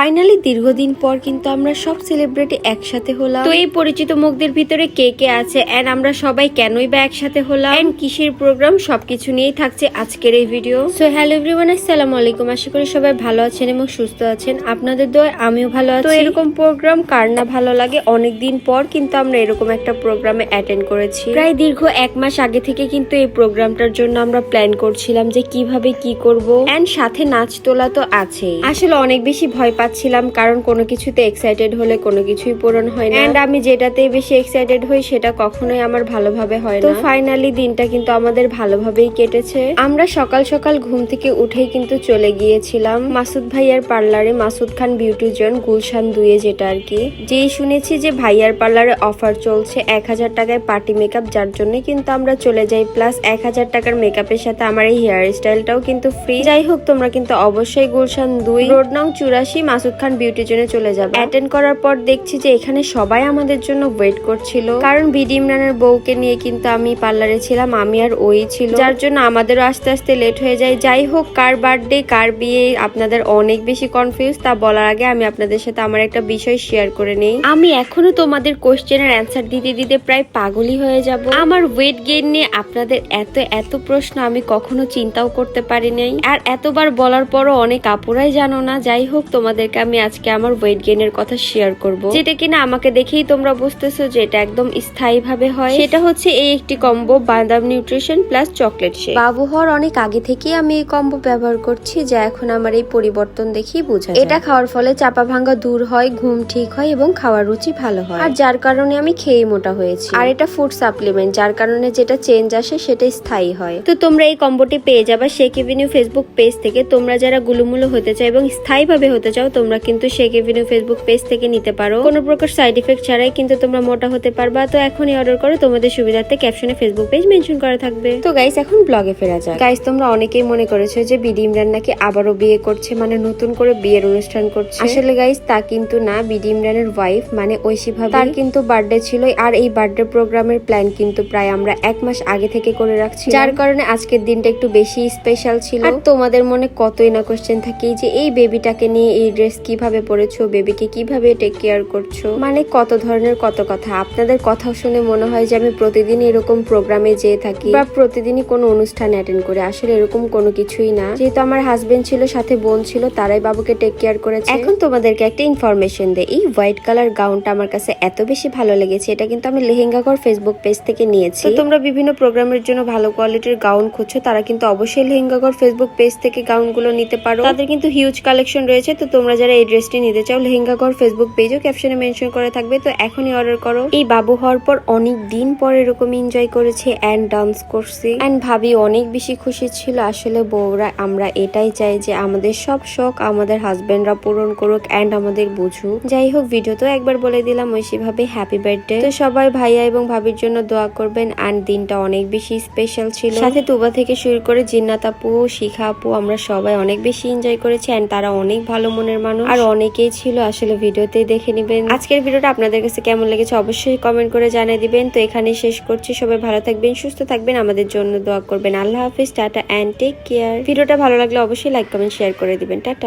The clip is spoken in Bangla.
ফাইনালি দীর্ঘদিন পর কিন্তু আমরা সব সেলিব্রিটি একসাথে হলাম। তো এই পরিচিত মুখদের ভিতরে কে কে আছে এন্ড আমরা সবাই কেনই বা একসাথে হলাম? এন্ড কিসের প্রোগ্রাম সবকিছু নিয়েই থাকছে আজকের এই ভিডিও সো হ্যালো এভরিওয়ান আসসালামু আলাইকুম। আশা করি সবাই ভালো আছেন এবং সুস্থ আছেন। আপনাদের দোয় আমিও ভালো আছি। তো এরকম প্রোগ্রাম কার না ভালো লাগে? অনেকদিন পর কিন্তু আমরা এরকম একটা প্রোগ্রামে অ্যাটেন্ড করেছি। প্রায় দীর্ঘ এক মাস আগে থেকে কিন্তু এই প্রোগ্রামটার জন্য আমরা প্ল্যান করছিলাম যে কীভাবে কি করব। এন্ড সাথে নাচ তোলা তো আছেই। আসলে অনেক বেশি ভয় পাচ্ছিলাম কারণ কোনো কিছুতে এক্সাইটেড হলে কোনো কিছুই পূরণ হয় না। এন্ড আমি যেটাতে বেশি এক্সাইটেড হই সেটা কখনোই আমার ভালোভাবে হয় তো ফাইনালি দিনটা কিন্তু আমাদের ভালোভাবেই কেটেছে। আমরা সকাল সকাল ঘুম থেকে উঠেই কিন্তু চলে গিয়েছিলাম। মাসুদ ভাইয়ার পার্লারে মাসুদ খান বিউটি জোন গুলশান দুয়ে যেটা আর কি। যেই শুনেছি যে ভাইয়ার পার্লারে অফার চলছে এক হাজার টাকায় পার্টি মেকআপ যার জন্য কিন্তু আমরা চলে যাই। প্লাস এক হাজার টাকার মেকআপের সাথে আমার এই হেয়ার স্টাইলটাও কিন্তু ফ্রি যাই হোক তোমরা কিন্তু অবশ্যই গুলশান দুই রোড নং চুরাশি মাসুদ খান বিউটি জোনে চলে যাবে। অ্যাটেন্ড করার পর দেখছি যে এখানে সবাই আমাদের জন্য ওয়েট করছিল। কারণ বিডি ইমরানের বউকে নিয়ে কিন্তু আমি পার্লারে ছিলাম, আমি আর ওই ছিল। যার জন্য আমাদেরও আস্তে আস্তে লেট হয়ে যায়। যাই হোক, কার বার্থডে কার বিয়ে, আপনাদের অনেক বেশি কনফিউজ তা বলার আগে আমি আপনাদের সাথে আমার একটা বিষয় শেয়ার করে নেই। আমি এখনও তোমাদের কোশ্চেনের অ্যান্সার দিতে দিতে প্রায় পাগলই হয়ে যাব। আমার ওয়েট গেইন নিয়ে আপনাদের এত এত প্রশ্ন আমি কখনো চিন্তাও করতে পারি নাই। আর এতবার বলার পরও অনেক আপুরাই জানো না। যাই হোক তোমাদেরকে আমি আজকে আমার ওয়েট গেইনের কথা শেয়ার করব। যেটা কিনা আমাকে দেখেই তোমরা বুঝতেছো যে এটা একদম স্থায়ী ভাবে হয়। সেটা হচ্ছে এই একটি কম্বো বাদাম নিউট্রিশন প্লাস চকলেট শেক বাবু হওয়ার অনেক আগে থেকেই আমি এই কম্বো ব্যবহার করছি যা এখন আমার এই পরিবর্তন দেখেই বোঝা যায়। এটা খাওয়ার ফলে চাপা ভাঙ্গা দূর হয় ঘুম ঠিক হয় এবং খাওয়ার রুচি ভালো হয়। আর যার কারণে আমি খেয়ে মোটা হয়েছি। আর এটা ফুড সাপ্লিমেন্ট যার কারণে যেটা চেঞ্জ আসে সেটা স্থায়ী হয়। তো তোমরা এই কম্বোটি পেয়ে যাবা শেক এভিনিউ ফেসবুক পেজ থেকে। তোমরা যারা গুলুমুলু হতে চাও এবং স্থায়ীভাবে হতে চাও তোমরা কিন্তু শেক এভিনিউ ফেসবুক পেজ থেকে নিতে পারো। কোনো প্রকার সাইড ইফেক্ট ছাড়াই কিন্তু তোমরা মোটা হতে পারবা। তো এখনই অর্ডার করো তোমাদের সুবিধার্থে ক্যাপশনে ফেসবুক পেজ মেনশন করা থাকবে। তো গাইস এখন ব্লগে ফেরা যায় গাইস তোমরা অনেকেই মনে করেছ যে বিডি ইমরান নাকি আবারও বিয়ে করছে মানে নতুন করে বিয়ের অনুষ্ঠান করছে। আসলে গাইস তা কিন্তু না। বিডি ইমরানের ওয়াইফ মানে ঐশী ভাবে। তার কিন্তু বার্থডে ছিল আর এই বার্থডে প্রোগ্রামের প্ল্যান কিন্তু প্রায় আমরা এক মাস আগে থেকে করে রাখছি যার কারণে আজকের দিনটা একটু বেশি স্পেশাল ছিল। আর তোমাদের মনে কতই না কোশ্চেন থাকে যে এই বেবিটাকে নিয়ে এই ড্রেস কীভাবে পরেছো বেবিকে কীভাবে টেক কেয়ার করছ? মানে কত ধরনের কত কথা? আপনাদের কথা শুনে মনে হয় যে আমি প্রতিদিন এরকম প্রোগ্রামে যেয়ে থাকি বা প্রতিদিনই কোনো অনুষ্ঠান অ্যাটেন্ড করে। আসলে এরকম কোনো কিছুই না। যেহেতু আমার হাজবেন্ড ছিল, সাথে বোন ছিল, তারাই বাবুকে টেক কেয়ার করেছে। এখন তোমাদেরকে একটা ইনফরমেশন দেই। এই হোয়াইট কালার গাউনটা আমার কাছে এত বেশি ভালো লেগেছে, এটা কিন্তু আমি লেহেঙ্গা ঘর ফেসবুক পেজ থেকে নিয়েছি। তোমরা বিভিন্ন প্রোগ্রামের জন্য ভালো কোয়ালিটির গাউন খুঁজছো, তারা কিন্তু অবশ্যই লেহেঙ্গা ঘর ফেসবুক পেজ থেকে গাউনগুলো নিতে পারো। তাদের কিন্তু হিউজ কালেকশন রয়েছে, তো তোমরা যারা এই ড্রেসটি নিতে চাও, লেহেঙ্গা ঘর ফেসবুক পেজও ক্যাপশনে মেনশন করে থাকবে। তো এখনই অর্ডার করো। এই বাবু হওয়ার পর অনেক দিন পর এরকম এনজয় করেছে অ্যান্ড ডান্স করছি। অ্যান্ড ভাবি অনেক বেশি খুশি ছিল। আসলে বউরা, আমরা এটাই চাই যে আমাদের সব শখ আমাদের হাজবেন্ডরা পূরণ করুক এন্ড আমাদের বুঝুক। যাই হোক ভিডিও তো একবার বলে দিলাম ঐশী ভাবে হ্যাপি বার্থডে তো সবাই ভাইয়া এবং ভাবির জন্য দোয়া করবেন এন্ড দিনটা অনেক বেশি স্পেশাল ছিল। সাথে তুবা থেকে শুরু করে জিন্নাত আপু, শিখা আপু, আমরা সবাই অনেক বেশি এনজয় করেছি অ্যান্ড তারা অনেক ভালো মনের মানুষ। আর অনেকেই ছিল আসলে ভিডিওতেই দেখে নিবেন। আজকের ভিডিওটা আপনাদের কাছে কেমন লেগেছে অবশ্যই কমেন্ট করে জানিয়ে দিবেন। তো এখানে শেষ করছি। সবাই ভালো থাকবেন, সুস্থ থাকবেন, আমাদের জন্য দোয়া করবেন। আল্লাহ হাফিজ, টাটা অ্যান্ড টেক কেয়ার ভিডিওটা ভালো লাগলে অবশ্যই লাইক কমেন্ট শেয়ার করে দিবেন। টাটা।